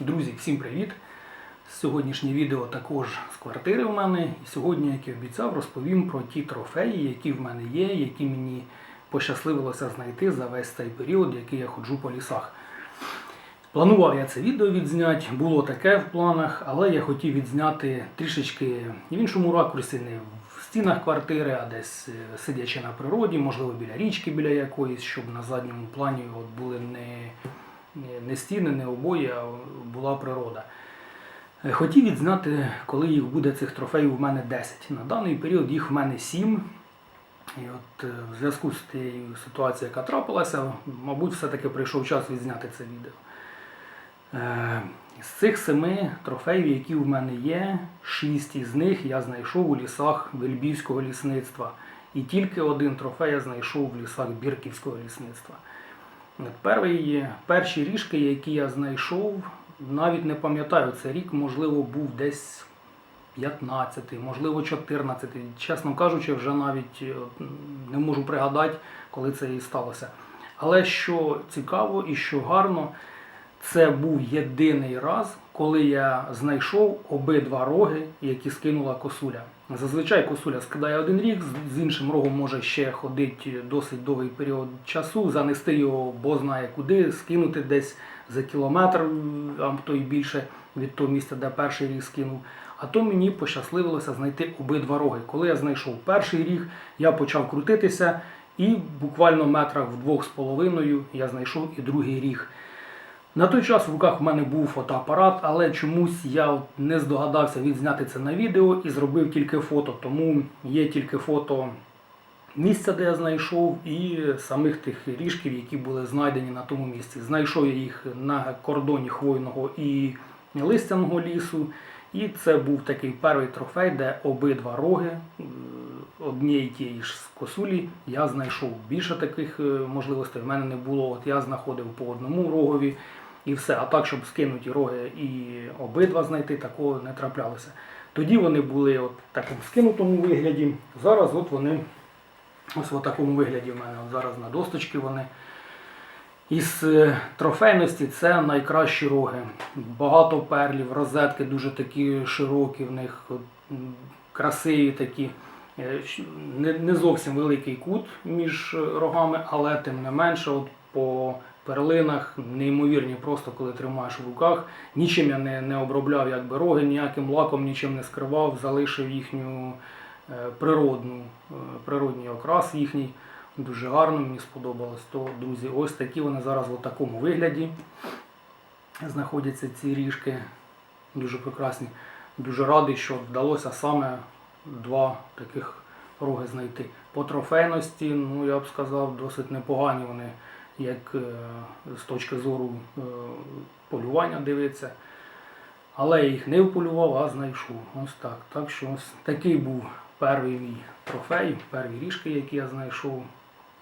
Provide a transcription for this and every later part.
Друзі, всім привіт! Сьогоднішнє відео також з квартири в мене. І сьогодні, як і обіцяв, розповім про ті трофеї, які в мене є, які мені пощасливилося знайти за весь цей період, який я ходжу по лісах. Планував я це відео відзняти, було таке в планах, але я хотів відзняти трішечки в іншому ракурсі, не в стінах квартири, а десь е, сидячи на природі, можливо, біля річки, біля якоїсь, щоб на задньому плані от були не, не- стіни, не обої, а була природа. Е, Хотів відзняти, коли їх буде цих трофеїв у мене 10. На даний період їх в мене 7. І от е, в зв'язку з тією ситуацією, яка трапилася, мабуть, все-таки прийшов час відзняти це відео. Е, З цих семи трофеїв, які в мене є, шість із них я знайшов у лісах Вельбівського лісництва. І тільки один трофей я знайшов в лісах Бірківського лісництва. Перший, перші ріжки, які я знайшов, навіть не пам'ятаю, це рік, можливо, був десь 15, можливо, 14. Чесно кажучи, вже навіть е, не можу пригадати, коли це і сталося. Але що цікаво і що гарно, це був єдиний раз, коли я знайшов обидва роги, які скинула косуля. Зазвичай косуля скидає один рік, з- з іншим рогом може ще ходити досить довгий період часу, занести його бо знає куди, скинути десь за кілометр, а то й більше від того місця, де перший ріг скинув. А то мені пощасливилося знайти обидва роги. Коли я знайшов перший ріг, я почав крутитися, і буквально метрах в двох з половиною я знайшов і другий ріг. На той час в руках в мене був фотоапарат, але чомусь я не здогадався відзняти це на відео і зробив тільки фото. Тому є тільки фото місця, де я знайшов, і самих тих ріжків, які були знайдені на тому місці. Знайшов я їх на кордоні хвойного і листяного лісу. І це був такий перший трофей, де обидва роги е, однієї тієї ж косулі я знайшов. Більше таких е, можливостей в мене не було. От я знаходив по одному рогові і все. А так, щоб скинуті роги і обидва знайти, такого не траплялося. Тоді вони були от такому скинутому вигляді. Зараз от вони ось в такому вигляді в мене. От зараз на досточки вони. Із е, трофейності це найкращі роги. Багато перлів, розетки дуже такі широкі в них, красиві такі. Е, Не, зовсім великий кут між рогами, але тим не менше, от по перлинах неймовірні, просто коли тримаєш в руках. Нічим я не, не обробляв якби роги, ніяким лаком нічим не скривав, залишив їхню е, природну, е, природній окрас їхній. Дуже гарно, мені сподобалось. То, друзі, ось такі вони зараз в такому вигляді знаходяться ці ріжки. Дуже прекрасні. Дуже радий, що вдалося саме два таких роги знайти. По трофейності, ну я б сказав, досить непогані вони, як е, з точки зору е, полювання дивиться. Але я їх не вполював, а знайшов. Ось так. Так що ось такий був перший мій трофей, перші ріжки, які я знайшов.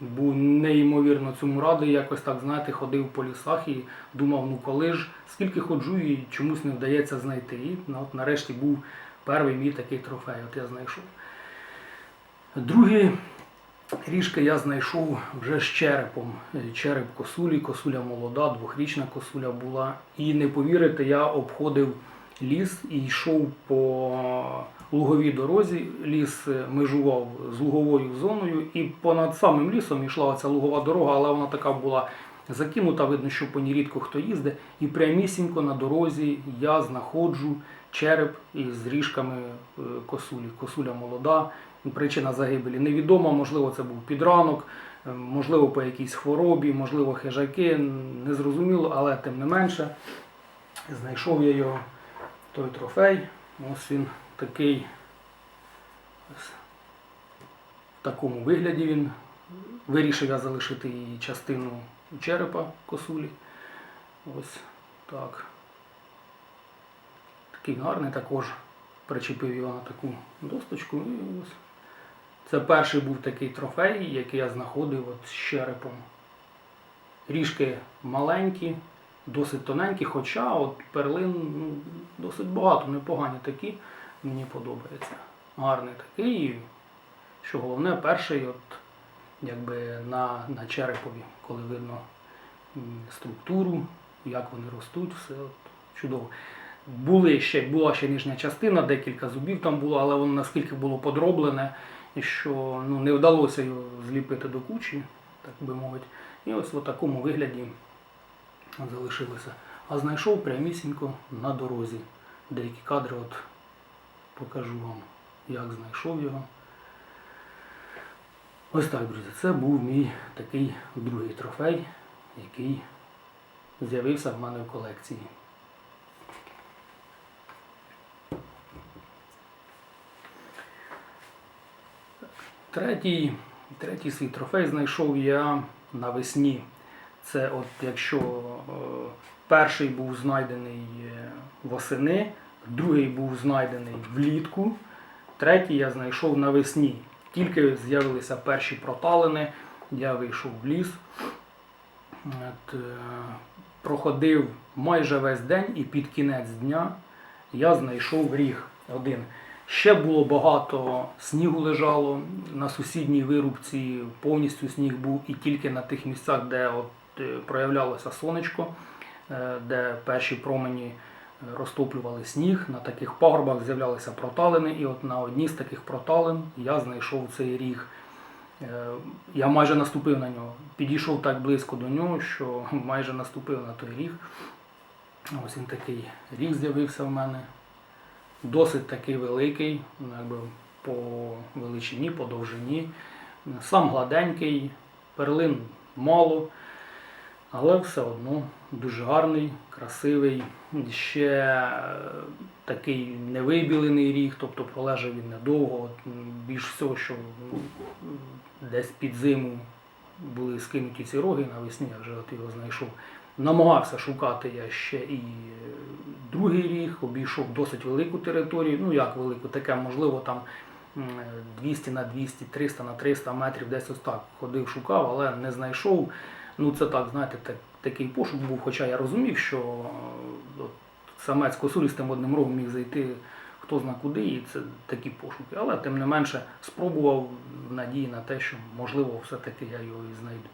Був неймовірно цьому радий, якось так, знаєте, ходив по лісах і думав, ну коли ж, скільки ходжу і чомусь не вдається знайти. І ну, от нарешті був перший мій такий трофей, от я знайшов. Другі ріжки я знайшов вже з черепом. Е, Череп косулі, косуля молода, двохрічна косуля була. І не повірите, я обходив ліс і йшов по луговій дорозі. Ліс е, межував з луговою зоною, і понад самим лісом йшла оця лугова дорога, але вона така була закинута, видно, що по ній рідко хто їздить. І прямісінько на дорозі я знаходжу череп із ріжками е, косулі. Косуля молода. Причина загибелі невідома, можливо, це був підранок, е, можливо, по якійсь хворобі, можливо, хижаки, незрозуміло, але тим не менше знайшов я його той трофей. Ось він такий. В такому вигляді він. Вирішив я залишити і частину черепа косулі. Ось так. Такий гарний також. Причепив його на таку досточку. І ось. Це перший був такий трофей, який я знаходив от з черепом. Ріжки маленькі, досить тоненькі, хоча от перлин ну, досить багато, непогані такі. Мені подобається. Гарний такий. Що головне, перший от, якби на, на черепові, коли видно структуру, як вони ростуть, все от, чудово. Були ще, була ще нижня частина, декілька зубів там було, але воно наскільки було подроблене, що ну, не вдалося його зліпити до кучі, так би мовити. І ось в такому вигляді залишилося. А знайшов прямісінько на дорозі. Деякі кадри от покажу вам, як знайшов його. Ось так, друзі, це був мій такий другий трофей, який з'явився в мене в колекції. Третій, третій свій трофей знайшов я навесні. Це от якщо е, перший був знайдений е, восени, другий був знайдений влітку, третій я знайшов навесні. Тільки з'явилися перші проталини, я вийшов в ліс, от, е, проходив майже весь день і під кінець дня я знайшов ріг один. Ще було багато снігу лежало на сусідній вирубці, повністю сніг був і тільки на тих місцях, де от, е, проявлялося сонечко, е, де перші промені е, розтоплювали сніг, на таких пагорбах з'являлися проталини, і от на одній з таких проталин я знайшов цей ріг. Я майже наступив на нього. Підійшов так близько до нього, що майже наступив на той ріг. Ось він такий ріг з'явився в мене. Досить такий великий, ну, якби по величині, по довжині. Сам гладенький, перлин мало, але все одно дуже гарний, красивий. Ще е, такий невибілений ріг, тобто пролежав він недовго. Більш всього, що десь під зиму були скинуті ці роги, навесні я вже от його знайшов. Намагався шукати я ще і другий ріг, обійшов досить велику територію. Ну як велику, таке, можливо, там 200 на 200, 300 на 300 метрів, десь ось так ходив, шукав, але не знайшов. Ну це так, знаєте, так, такий пошук був, хоча я розумів, що е, от, самець косулістим одним рогом міг зайти хто зна куди, і це такі пошуки. Але тим не менше спробував в надії на те, що можливо все-таки я його і знайду.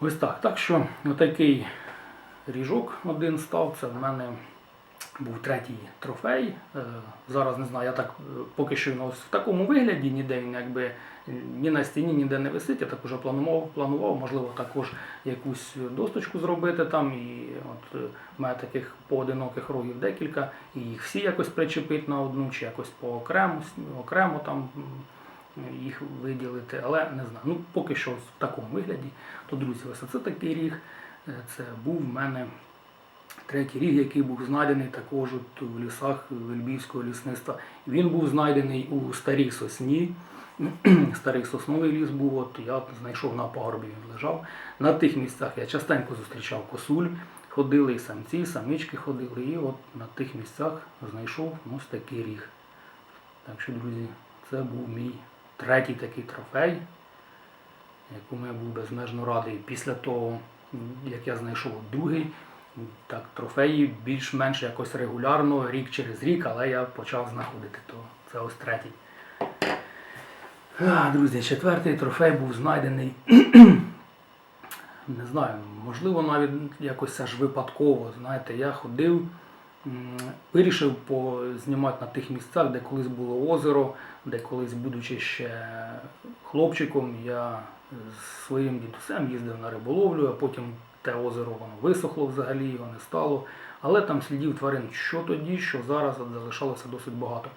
Ось так. Так що отакий ріжок один став. Це в мене був третій трофей. Е, Зараз не знаю, я так е, поки що він в такому вигляді, ніде він якби ні на стіні, ніде не висить. Я так уже планував, планував, можливо, також якусь досточку зробити там. І от е, в мене таких поодиноких рогів декілька, і їх всі якось причепити на одну, чи якось по окремо, окремо там їх виділити, але не знаю. Ну, поки що в такому вигляді. То, друзі, ось це такий ріг. Е, Це був в мене третій ріг, який був знайдений також от в лісах Вельбівського лісництва. Він був знайдений у старій сосні. Старий сосновий ліс був, от я знайшов на пагорбі, він лежав. На тих місцях я частенько зустрічав косуль, ходили і самці, і самички ходили, і от на тих місцях знайшов ось такий ріг. Так що, друзі, це був мій третій такий трофей, якому я був безмежно радий. Після того, як я знайшов другий, так, трофеї більш-менш якось регулярно, рік через рік, але я почав знаходити, то це ось третій. А, Друзі, четвертий трофей був знайдений. Не знаю, можливо, навіть якось аж випадково. Знаєте, я ходив, вирішив познімати на тих місцях, де колись було озеро, де колись, будучи ще хлопчиком, я з своїм дідусем їздив на риболовлю, а потім те озеро воно висохло взагалі, його не стало. Але там слідів тварин, що тоді, що зараз залишалося досить багато.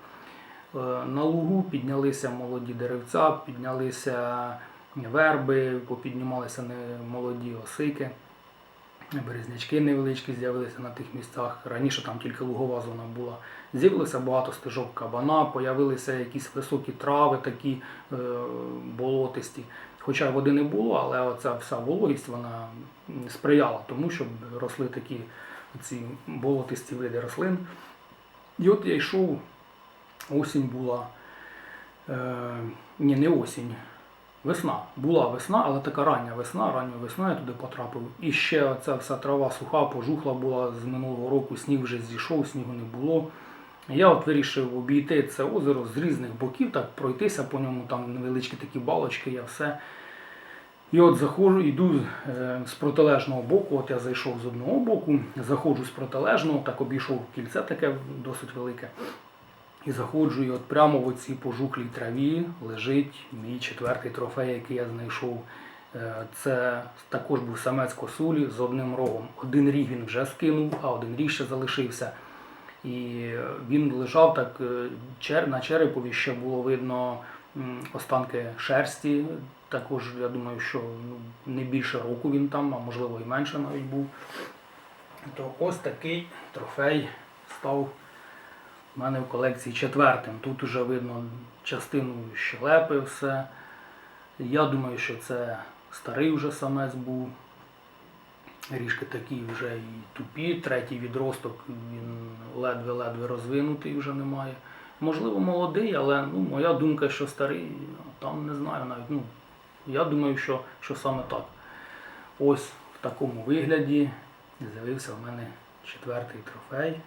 Е, На лугу піднялися молоді деревця, піднялися верби, попіднімалися молоді осики, березнячки невеличкі з'явилися на тих місцях. Раніше там тільки лугова зона була. З'явилося багато стежок кабана, появилися якісь високі трави, такі е, болотисті. Хоча води не було, але оця вся вологість вона сприяла тому, щоб росли такі ці болотисті види рослин. І от я йшов осінь була. Е, ні, не осінь. Весна. Була весна, але така рання весна, ранньою весною я туди потрапив. І ще ця вся трава суха, пожухла була з минулого року, сніг вже зійшов, снігу не було. Я от вирішив обійти це озеро з різних боків, так пройтися по ньому, там невеличкі такі балочки, я все. І от заходжу, йду е, з протилежного боку, от я зайшов з одного боку, заходжу з протилежного, так обійшов кільце таке досить велике. І заходжу, і от прямо в оцій пожухлій траві лежить мій четвертий трофей, який я знайшов. Е, Це також був самець косулі з одним рогом. Один ріг він вже скинув, а один ріг ще залишився. І він лежав так, е, на черепові ще було видно останки шерсті. Також я думаю, що ну, не більше року він там, а можливо і менше навіть був. То ось такий трофей став у мене в колекції четвертим. Тут вже видно частину щелепи, все. Я думаю, що це старий вже самець був. Ріжки такі вже і тупі, третій відросток він ледве-ледве розвинутий вже немає. Можливо, молодий, але ну, моя думка, що старий, там не знаю навіть. Ну, я думаю, що, що саме так. Ось в такому вигляді з'явився в мене четвертий трофей.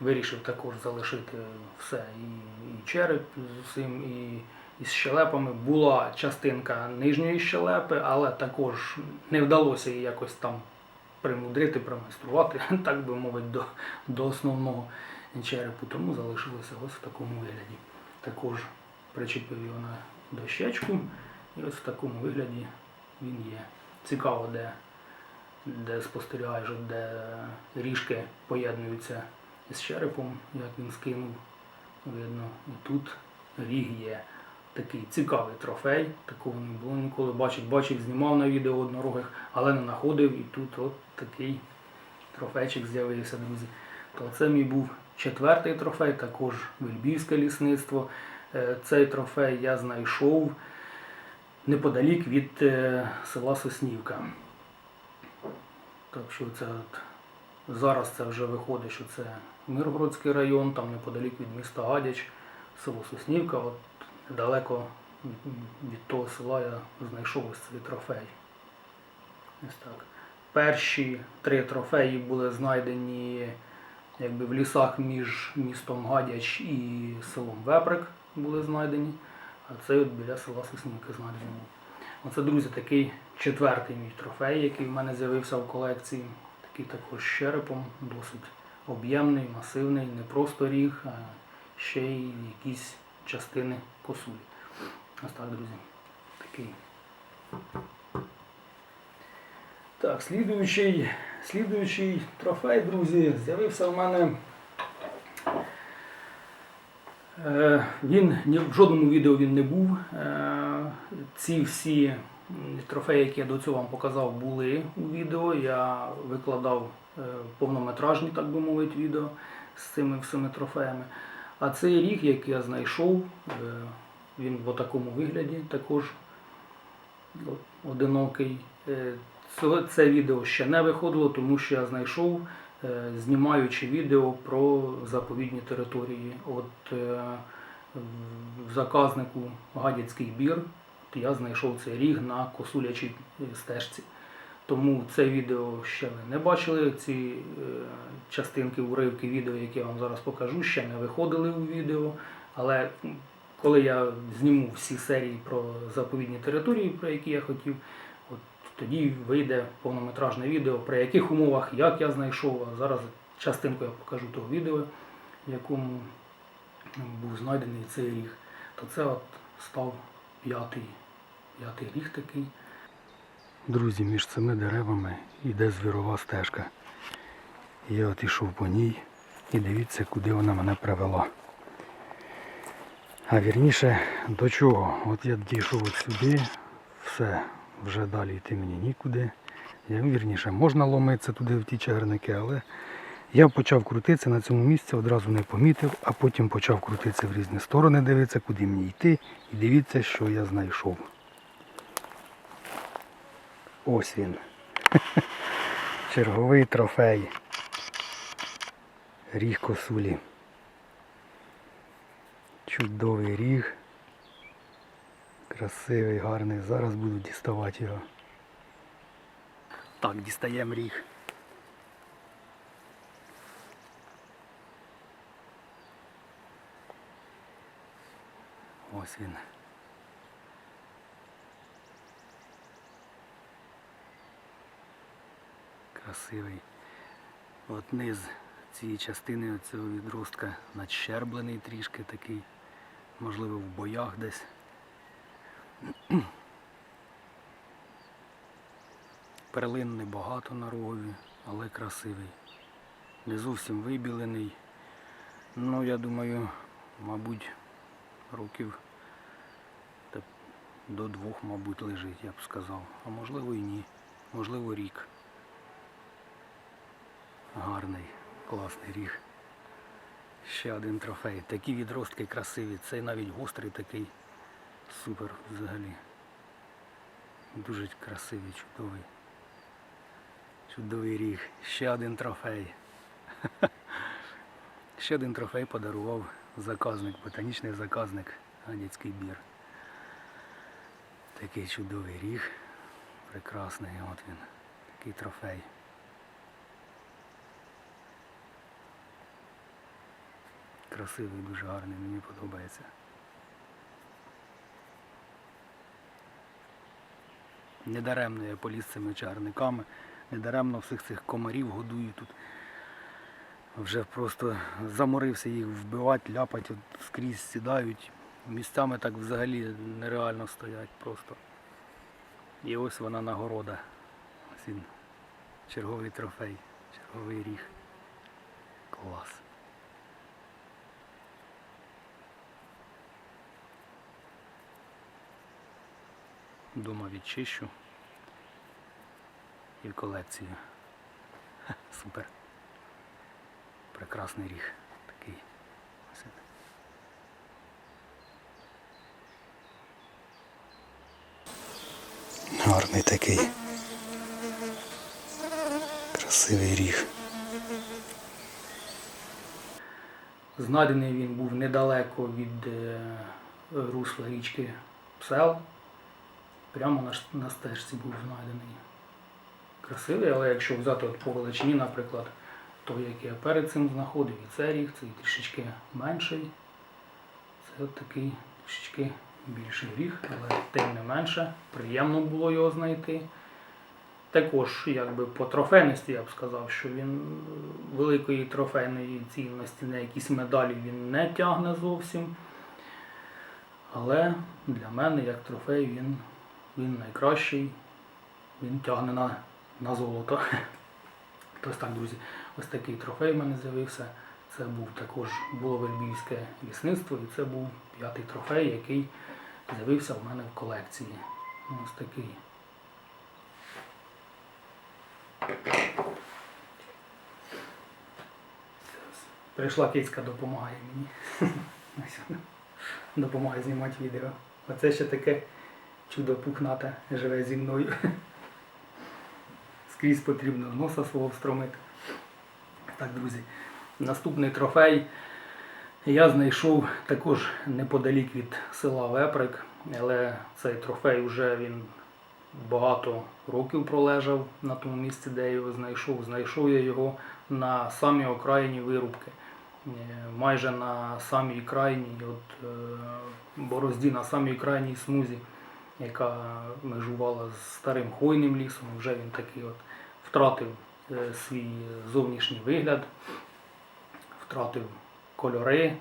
Вирішив також залишити все, і, і череп з усім, і, і з щелепами. Була частинка нижньої щелепи, але також не вдалося її якось там примудрити, примайструвати, так би мовити, до, до основного черепу. Тому залишилося ось в такому вигляді. Також причепив його на дощечку, і ось в такому вигляді він є. Цікаво, де, де спостерігаєш, де ріжки поєднуються із черепом, як він скинув, видно. І тут ріг є. Такий цікавий трофей, такого не було ніколи. Бачив, бачив, знімав на відео однорогих, але не знаходив. І тут от такий трофейчик з'явився, друзі. То це мій був четвертий трофей, також Вельбівське лісництво. Е, Цей трофей я знайшов неподалік від е, села Соснівка. Так що це от Зараз це вже виходить, що це Миргородський район, там неподалік від міста Гадяч, село Соснівка. От недалеко від- того села я знайшов ось цей трофей. Ось так. Перші три трофеї були знайдені якби в лісах між містом Гадяч і селом Веприк були знайдені, а цей от біля села Соснівки знайдений був. Оце, друзі, такий четвертий мій трофей, який в мене з'явився в колекції. Такий також з досить об'ємний, масивний, не просто ріг, а ще й якісь частини косулі. Ось так, друзі. Такий. Так, слідуючий, слідуючий трофей, друзі, з'явився в мене. Е, Він в жодному відео він не був. Е, Ці всі трофеї, які я до цього вам показав, були у відео. Я викладав е, повнометражні, так би мовити, відео з цими всіми трофеями. А цей ріг, який я знайшов, е, він в такому вигляді також одинокий. Е, Це, відео ще не виходило, тому що я знайшов, знімаючи відео про заповідні території. От в заказнику Гадяцький бір я знайшов цей ріг на косулячій е, стежці. Тому це відео ще ви не бачили. Ці е, частинки, уривки відео, які я вам зараз покажу, ще не виходили у відео. Але коли я зніму всі серії про заповідні території, про які я хотів, от тоді вийде повнометражне відео, при яких умовах, як я знайшов. А зараз частинку я покажу того відео, в якому був знайдений цей ріг. То це от став п'ятий, п'ятий ріг такий. Друзі, між цими деревами йде звірова стежка. Я от ішов по ній і дивіться, куди вона мене привела. А вірніше до чого? От я дійшов от сюди, все, вже далі йти мені нікуди. Я, вірніше, можна ломитися туди в ті чагарники, але я почав крутитися на цьому місці, одразу не помітив, а потім почав крутитися в різні сторони, дивитися, куди мені йти. І дивіться, що я знайшов. Ось він. Черговий трофей. Ріг косулі. Чудовий ріг. Красивий, гарний. Зараз буду діставати його. Так, дістаємо ріг. Ось він. Красивий. От низ цієї частини цього відростка надщерблений трішки такий, можливо в боях десь. Перлин небагато на рогові, але красивий. Не зовсім вибілений. Ну я думаю, мабуть, років до двох, мабуть, лежить, я б сказав. А можливо і ні. Можливо, рік. Гарний, класний ріг. Ще один трофей. Такі відростки красиві. Цей навіть гострий такий. Супер взагалі. Дуже красивий, чудовий. Чудовий ріг. Ще один трофей. Ще один трофей подарував заказник, ботанічний заказник Гадяцький бір. Такий чудовий ріг. Прекрасний, от він. Такий трофей. Красивий, дуже гарний, мені подобається. Недаремно я поліз цими чарниками, недаремно всіх цих комарів годую тут. Вже просто заморився їх вбивати, ляпати, скрізь сідають. Місцями так взагалі нереально стоять просто. І ось вона нагорода. Ось він. Черговий трофей, черговий ріг. Клас. Дома відчищу і в колекцію. Супер. Прекрасний ріг такий. Ось він. Гарний такий. Красивий ріг. Знайдений він був недалеко від е, русла річки Псел. Прямо на, стежці був знайдений. Красивий, але якщо взяти от по величині, наприклад, той, який я перед цим знаходив, і це ріг, цей трішечки менший. Це от такий трішечки більший ріг, але тим не менше, приємно було його знайти. Також якби по трофейності я б сказав, що він е, великої трофейної цінності на якісь медалі він не тягне зовсім. Але для мене як трофей він, він найкращий, він тягне на, на золото. Ось так, друзі, ось такий трофей в мене з'явився. Це був також було Буловельбівське лісництво, і це був п'ятий трофей, який з'явився в мене в колекції. Ось такий. Прийшла кицька, допомагає мені. Допомагає знімати відео. Оце ще таке чудо пухнате живе зі мною. Скрізь потрібно носа свого встромити. Так, друзі, наступний трофей я знайшов також неподалік від села Веприк, але цей трофей вже він багато років пролежав на тому місці, де я його знайшов. Знайшов я його на самій окраїні вирубки. Е, Майже на самій крайній от, е, борозді, на самій крайній смузі, яка межувала з старим хвойним лісом. Вже він такий от втратив е, свій зовнішній вигляд, втратив кольори,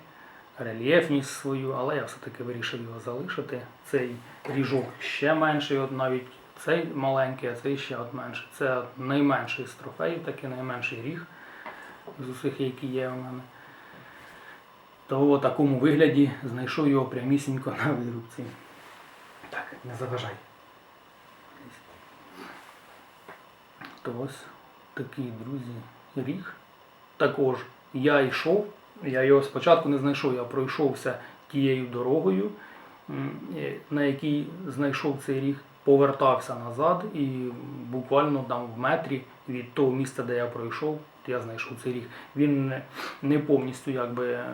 рельєфність свою, але я все-таки вирішив його залишити. Цей ріжок ще менший, от навіть цей маленький, а цей ще от менший. Це найменший з трофеїв, такий найменший ріг з усіх, які є у мене. То у такому вигляді знайшов його прямісінько на вирубці. Так, не заважай. То ось такий, друзі, ріг. Також я йшов, я його спочатку не знайшов, я пройшовся тією дорогою, на якій знайшов цей ріг, повертався назад і буквально там в метрі від того місця, де я пройшов, я знайшов цей ріг. Він не- повністю якби е,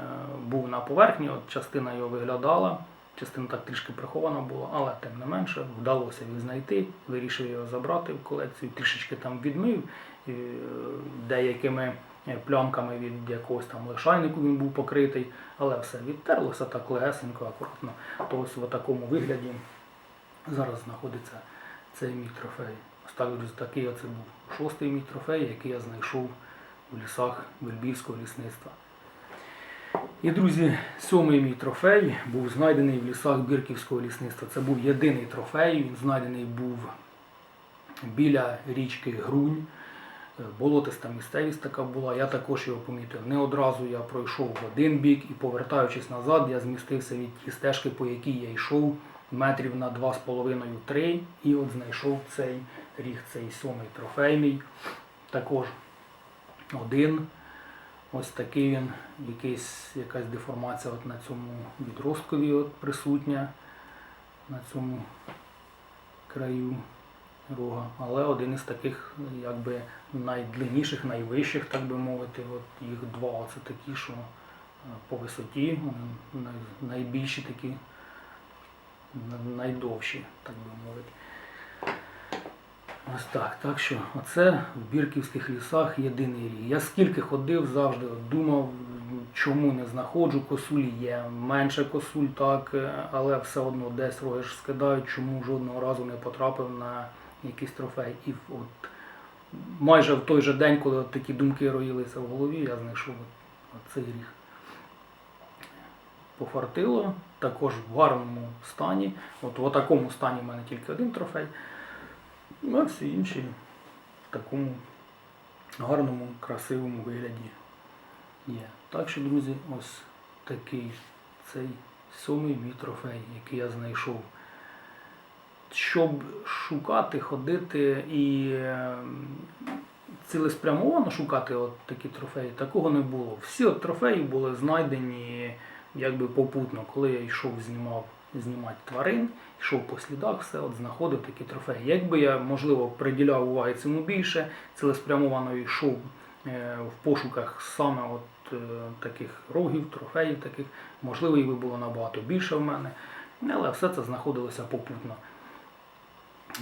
був на поверхні, от частина його виглядала, частина так трішки прихована була, але тим не менше вдалося їх знайти, вирішив його забрати в колекцію, трішечки там відмив е, деякими плямками від якогось там лишайнику він був покритий, але все відтерлося так легесенько, акуратно. То ось в такому вигляді зараз знаходиться цей мій трофей. Ось Ось так, такий оце був шостий мій трофей, який я знайшов у лісах Вельбівського лісництва. І, друзі, сьомий мій трофей був знайдений в лісах Бірківського лісництва. Це був єдиний трофей, він знайдений був біля річки Грунь. Е, Болотиста місцевість така була. Я також його помітив. Не одразу я пройшов в один бік і повертаючись назад, я змістився від тієї стежки, по якій я йшов метрів на 2,5-3 і от знайшов цей ріг, цей сьомий трофей мій. Також один. Ось такий він, якийсь, якась деформація от на цьому відросткові от присутня, на цьому краю рога. Але один із таких якби найдлинніших, найвищих, так би мовити, от їх два. Оце такі, що е, по висоті, найбільші такі, найдовші, так би мовити. Ось так. Так що оце в Бірківських лісах єдиний рік. Я скільки ходив, завжди думав, чому не знаходжу косулі. Є менше косуль, так, е, але все одно десь роги ж скидають, чому жодного разу не потрапив на якийсь трофей. І от майже в той же день, коли от такі думки роїлися в голові, я знайшов от, от цей ріг. Пофартило, також в гарному стані. От в такому стані в мене тільки один трофей. Ну, а всі інші в такому гарному, красивому вигляді є. Так що, друзі, ось такий цей сьомий мій трофей, який я знайшов. Щоб шукати, ходити і е, цілеспрямовано шукати от такі трофеї, такого не було. Всі от трофеї були знайдені якби попутно, коли я йшов, знімав знімати тварин, йшов по слідах, все от знаходив такі трофеї. Якби я, можливо, приділяв уваги цьому більше, цілеспрямовано йшов е, в пошуках саме от е, таких рогів, трофеїв таких, можливо, їх би було набагато більше в мене, але все це знаходилося попутно.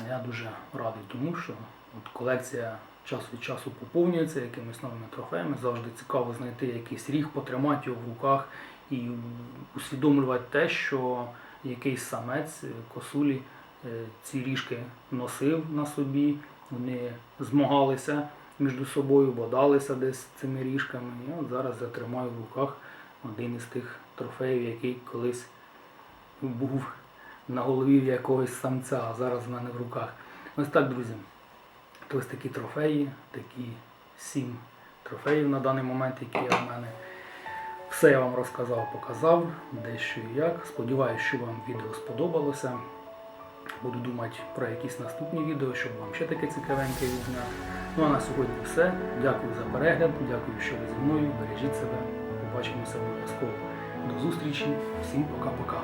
Я дуже радий тому, що от колекція час від часу поповнюється якимись новими трофеями. Завжди цікаво знайти якийсь ріг, потримати його в руках і усвідомлювати те, що якийсь самець косулі е, ці ріжки носив на собі, вони змагалися між собою, бодалися десь цими ріжками. От зараз я тримаю в руках один із тих трофеїв, який колись був на голові в якогось самця, а зараз в мене в руках. Ось так, друзі. То ось такі трофеї, такі сім трофеїв на даний момент, які є в мене. Все я вам розказав, показав, дещо і як. Сподіваюсь, що вам відео сподобалося. Буду думати про якісь наступні відео, щоб вам ще таке цікавеньке відзняти. Ну а на сьогодні все. Дякую за перегляд, дякую, що ви зі мною. Бережіть себе. Побачимося обов'язково. До зустрічі. Всім пока-пока.